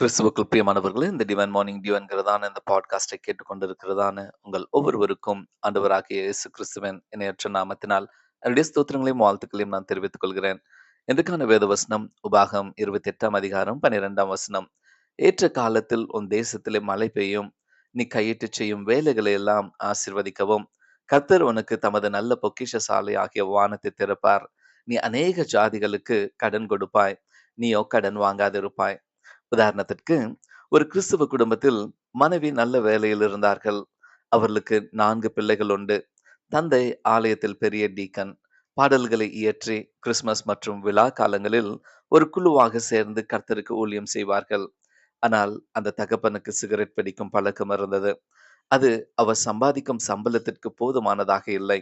கிறிஸ்துவுக்குள் பிரியமானவர்களே இந்த டிவன் மார்னிங் டிவன்கிறதான இந்த பாட்காஸ்டை கேட்டுக்கொண்டிருக்கிறதான உங்கள் ஒவ்வொருவருக்கும் ஆண்டவராகிய இயேசு கிறிஸ்துவன் இணையற்ற நாமத்தினால் என்னுடைய ஸ்தோத்திரங்களையும் வாழ்த்துக்களையும் நான் தெரிவித்துக் கொள்கிறேன். இன்றைக்கான வேத வசனம் உபாகம் இருபத்தி எட்டாம் அதிகாரம் பன்னிரெண்டாம் வசனம். ஏற்ற காலத்தில் உன் தேசத்திலே மழை பெய்யும். நீ கையிட்டு செய்யும் வேலைகளை எல்லாம் ஆசிர்வதிக்கவும். கர்த்தர் உனக்கு தமது நல்ல பொக்கிஷ சாலை ஆகிய வானத்தை திறப்பார். நீ அநேக ஜாதிகளுக்கு கடன் கொடுப்பாய். நீயோ கடன் வாங்காதிருப்பாய். உதாரணத்திற்கு ஒரு கிறிஸ்துவ குடும்பத்தில் மனைவி நல்ல வேலையில் இருந்தார்கள். அவர்களுக்கு நான்கு பிள்ளைகள் உண்டு. தந்தை ஆலயத்தில் பெரிய டீக்கன். பாடல்களை இயற்றி கிறிஸ்துமஸ் மற்றும் விழா காலங்களில் ஒரு குழுவாக சேர்ந்து கர்த்தருக்கு ஊழியம் செய்வார்கள். ஆனால் அந்த தகப்பனுக்கு சிகரெட் பிடிக்கும் பழக்கம் இருந்தது. அது அவர் சம்பாதிக்கும் சம்பளத்திற்கு போதுமானதாக இல்லை.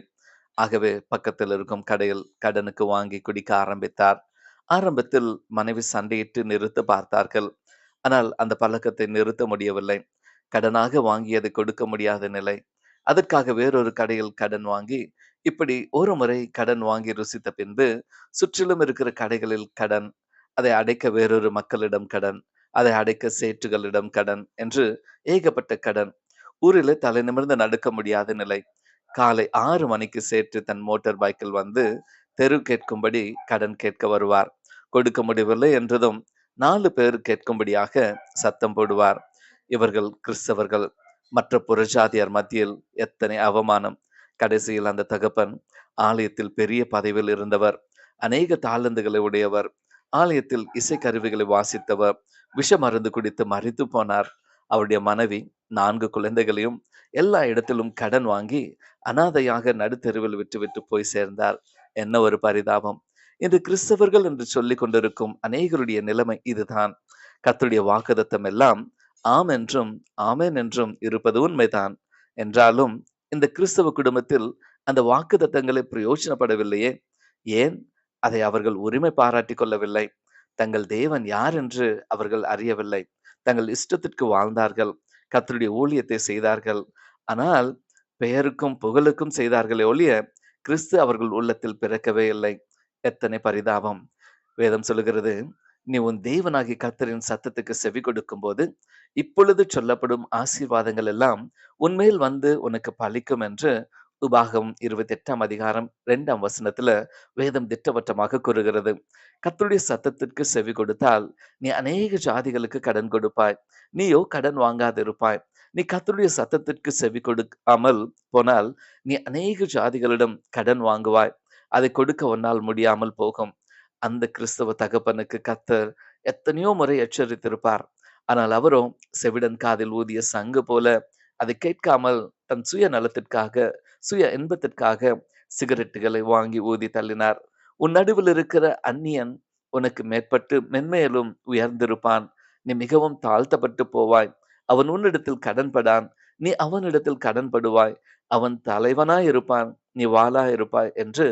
ஆகவே பக்கத்தில் இருக்கும் கடையில் கடனுக்கு வாங்கி குடிக்க ஆரம்பித்தார். ஆரம்பத்தில் மனைவி சண்டையிட்டு நிறுத்த பார்த்தார்கள். ஆனால் அந்த பழக்கத்தை நிறுத்த முடியவில்லை. கடனாக வாங்கியதை கொடுக்க முடியாத நிலை. அதற்காக வேறொரு கடையில் கடன் வாங்கி இப்படி ஒரு முறை கடன் வாங்கி ருசித்த பின்பு சுற்றிலும் இருக்கிற கடைகளில் கடன் அதை அடைக்க வேறொரு மக்களிடம் கடன் அதை அடைக்க சேற்றுகளிடம் கடன் என்று ஏகப்பட்ட கடன் ஊரில் தலை நிமிர்ந்து நடக்க முடியாத நிலை. காலை ஆறு மணிக்கு சேற்று தன் மோட்டார் பைக்கில் வந்து தெரு கேட்கும்படி கடன் கேட்க வருவார். கொடுக்க முடியவில்லை என்றதும் நாலு பேர் கேட்கும்படியாக சத்தம் போடுவார். இவர்கள் கிறிஸ்தவர்கள். மற்ற புறஜாதியார் மத்தியில் எத்தனை அவமானம். கடைசியில் அந்த தகப்பன் ஆலயத்தில் பெரிய பதவியில் இருந்தவர். அநேக தாளந்துகளை உடையவர். ஆலயத்தில் இசைக்கருவிகளை வாசித்தவர். விஷ மருந்து குடித்து மறித்து போனார். அவருடைய மனைவி நான்கு குழந்தைகளையும் எல்லா இடத்திலும் கடன் வாங்கி அனாதையாக நடுத்தெருவில் விட்டு விட்டு போய் சேர்ந்தார் என்ன ஒரு பரிதாபம். இன்று கிறிஸ்தவர்கள் என்று சொல்லிக் கொண்டிருக்கும் அநேகருடைய நிலைமை இதுதான். கர்த்தருடைய வாக்குதத்தம் எல்லாம் ஆம் என்றும் ஆமேன் என்றும் இருப்பது உண்மைதான். என்றாலும் இந்த கிறிஸ்தவ குடும்பத்தில் அந்த வாக்குதத்தங்களை பிரயோஜனப்படவில்லையே. ஏன்? அதை அவர்கள் உரிமை பாராட்டிக் கொள்ளவில்லை. தங்கள் தேவன் யார் என்று அவர்கள் அறியவில்லை. தங்கள் இஷ்டத்திற்கு வாழ்ந்தார்கள். கர்த்தருடைய ஊழியத்தை செய்தார்கள். ஆனால் பெயருக்கும் புகழுக்கும் செய்தார்களே ஒழிய கிறிஸ்து அவர்கள் உள்ளத்தில் பிறக்கவே இல்லை. எத்தனை பரிதாபம். வேதம் சொல்லுகிறது நீ உன் தேவனாகி கத்தரின் சத்தத்துக்கு செவி கொடுக்கும் போது இப்பொழுது சொல்லப்படும் ஆசீர்வாதங்கள் எல்லாம் உன்மேல் வந்து உனக்கு பலிக்கும் என்று உபாகம் இருபத்தி எட்டாம் அதிகாரம் இரண்டாம் வசனத்துல வேதம் திட்டவட்டமாக கூறுகிறது. கர்த்தருடைய சத்தத்திற்கு செவி கொடுத்தால் நீ அநேக ஜாதிகளுக்கு கடன் கொடுப்பாய். நீயோ கடன் வாங்காதிருப்பாய். நீ கர்த்தருடைய சத்தத்திற்கு செவி கொடுக்காமல் போனால் நீ அநேக ஜாதிகளிடம் கடன் வாங்குவாய். அதை கொடுக்க உன்னால் முடியாமல் போகும். அந்த கிறிஸ்தவ தகப்பனுக்கு கத்தர் எத்தனையோ முறை எச்சரித்திருப்பார். ஆனால் அவரும் செவிடன் காதில் ஊதிய சங்கு போல அதை கேட்காமல் தன் சுய நலத்திற்காக சுய இன்பத்திற்காக சிகரெட்டுகளை வாங்கி ஊதி தள்ளினார். உன் நடுவில் இருக்கிற அந்நியன் உனக்கு மேற்பட்டு மென்மேலும் உயர்ந்திருப்பான். நீ மிகவும் தாழ்த்தப்பட்டு போவாய். அவன் உன்னிடத்தில் கடன்படான் நீ அவனிடத்தில் கடன்படுவாய் அவன் தலைவனாய் இருப்பான் நீ வாளாய் இருப்பாய் என்று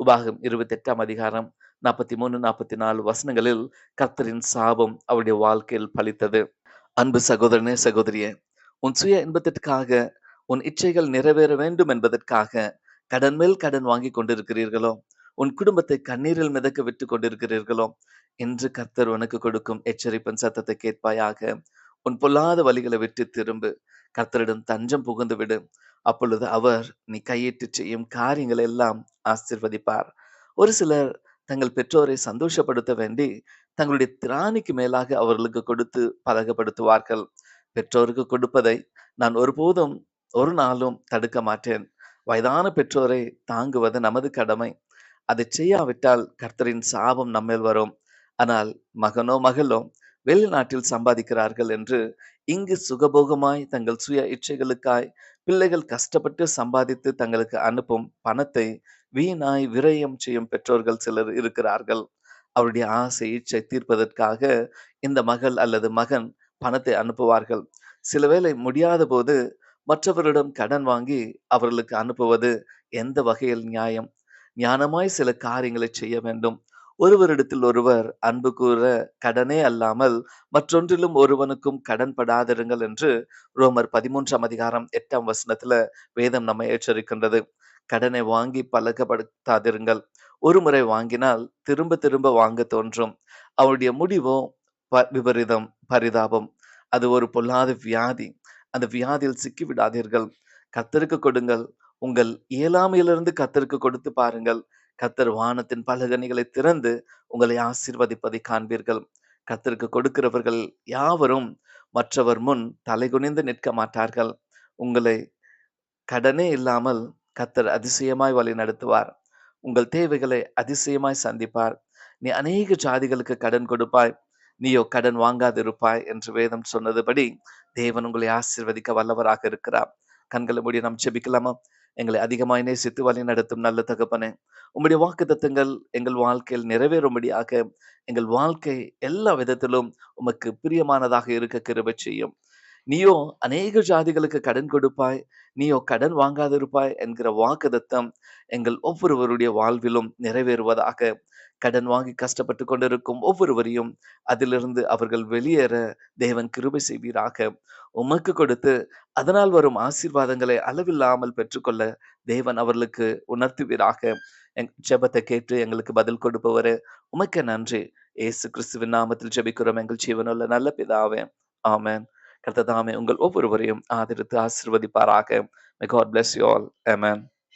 உபாகம் இருபத்தி எட்டாம் அதிகாரம் நாற்பத்தி மூணு நாற்பத்தி நாலு வசனங்களில் கர்த்தரின் சாபம் அவருடைய வாழ்க்கையில் பலித்தது. அன்பு சகோதரனே சகோதரியே உன் சுய இன்பத்திற்காக உன் இச்சைகள் நிறைவேற வேண்டும் என்பதற்காக கடன் மேல் கடன் வாங்கி கொண்டிருக்கிறீர்களோ? உன் குடும்பத்தை கண்ணீரில் மிதக்க விட்டு கொண்டிருக்கிறீர்களோ? இன்று கர்த்தர் உனக்கு கொடுக்கும் எச்சரிப்பின் சத்தத்தை கேட்பாயாக. உன் பொல்லாத வழிகளை விட்டு திரும்பு. கர்த்தரிடம் தஞ்சம் புகுந்து விடு அப்பொழுது அவர் நீ கையிட்டு செய்யும் காரியங்களை எல்லாம் ஆசிர்வதிப்பார். ஒரு சிலர் தங்கள் பெற்றோரை சந்தோஷப்படுத்த வேண்டி தங்களுடைய திராணிக்கு மேலாக அவர்களுக்கு கொடுத்து பழகப்படுத்துவார்கள். பெற்றோருக்கு கொடுப்பதை நான் ஒருபோதும் ஒரு நாளும் தடுக்க மாட்டேன். வயதான பெற்றோரை தாங்குவது நமது கடமை. அதை செய்யாவிட்டால் கர்த்தரின் சாபம் நம்மேல் வரும். ஆனால் மகனோ மகளோ வெளிநாட்டில் சம்பாதிக்கிறார்கள் என்று இங்கு சுகபோகமாய் தங்கள் சுய இச்சைகளுக்காய் பிள்ளைகள் கஷ்டப்பட்டு சம்பாதித்து தங்களுக்கு அனுப்பும் பணத்தை வீணாய் விரயம் செய்யும் பெற்றோர்கள் சிலர் இருக்கிறார்கள். அவருடைய ஆசை இச்சை தீர்ப்பதற்காக இந்த மகள் அல்லது மகன் பணத்தை அனுப்புவார்கள். சில வேளை முடியாத போது மற்றவரிடம் கடன் வாங்கி அவர்களுக்கு அனுப்புவது எந்த வகையில் நியாயம்? ஞானமாய் சில காரியங்களை செய்ய வேண்டும். ஒருவரிடத்தில் ஒருவர் அன்பு கூற கடனே அல்லாமல் மற்றொன்றிலும் ஒருவனுக்கும் கடன் படாதிருங்கள் என்று ரோமர் பதிமூன்றாம் அதிகாரம் எட்டாம் வசனத்துல வேதம் நம்மை எச்சரிக்கின்றது. கடனை வாங்கி பழக்கப்படுத்தாதிருங்கள். ஒரு முறை வாங்கினால் திரும்ப திரும்ப வாங்க தோன்றும். அவருடைய முடிவோ விபரீதம் பரிதாபம். அது ஒரு பொல்லாத வியாதி. அந்த வியாதியில் சிக்கி விடாதீர்கள் கத்தருக்கு கொடுங்கள். உங்கள் இயலாமையிலிருந்து கத்தருக்கு கொடுத்து பாருங்கள். கத்தர் வானத்தின் பலகனிகளை திறந்து உங்களை ஆசீர்வதிப்பதை காண்பீர்கள். கத்தருக்கு கொடுக்கிறவர்கள் யாவரும் மற்றவர் முன் தலைகுனிந்து நிற்க மாட்டார்கள். உங்களை கடனே இல்லாமல் கத்தர் அதிசயமாய் வழி நடத்துவார். உங்கள் தேவைகளை அதிசயமாய் சந்திப்பார். நீ அநேக ஜாதிகளுக்கு கடன் கொடுப்பாய். நீயோ கடன் வாங்காதிருப்பாய் என்று வேதம் சொன்னதுபடி தேவன் உங்களை ஆசிர்வதிக்க வல்லவராக இருக்கிறார். கண்களை மூடி நாம் செபிக்கலாமா எங்களை அதிகமாய் நேசித்து வழி நடத்தும் நல்ல தகப்பனே. உம்முடைய வாக்கு தத்துங்கள் எங்கள் வாழ்க்கையில் நிறைவேறும்படியாக எங்கள் வாழ்க்கை எல்லா விதத்திலும் உமக்கு பிரியமானதாக இருக்க கிருபை செய்யும். நீயோ அநேக ஜாதிகளுக்கு கடன் கொடுப்பாய். நீயோ கடன் வாங்காதிருப்பாய் என்கிற வாக்குதத்தம் எங்கள் ஒவ்வொருவருடைய வாழ்விலும் நிறைவேறுவதாக கடன் வாங்கி கஷ்டப்பட்டு கொண்டிருக்கும் ஒவ்வொருவரையும் அதிலிருந்து அவர்கள் வெளியேற தேவன் கிருபை செய்வீராக. உமக்கு கொடுத்து அதனால் வரும் ஆசீர்வாதங்களை அளவில்லாமல் பெற்றுக்கொள்ள தேவன் அவர்களுக்கு உணர்த்துவீராக. எங் ஜெபத்தை கேட்டு எங்களுக்கு பதில் கொடுப்பவர் உமக்கு நன்றி. ஏசு கிறிஸ்துவின் நாமத்தில் ஜெபிக்கிறோம். எங்கள் ஜீவனுள்ள நல்ல பிதாவே ஆமென். கர்த்ததாமே உங்கள் ஒவ்வொருவரையும் ஆதரித்து ஆசீர்வதிப்பாராக. May God bless you all amen.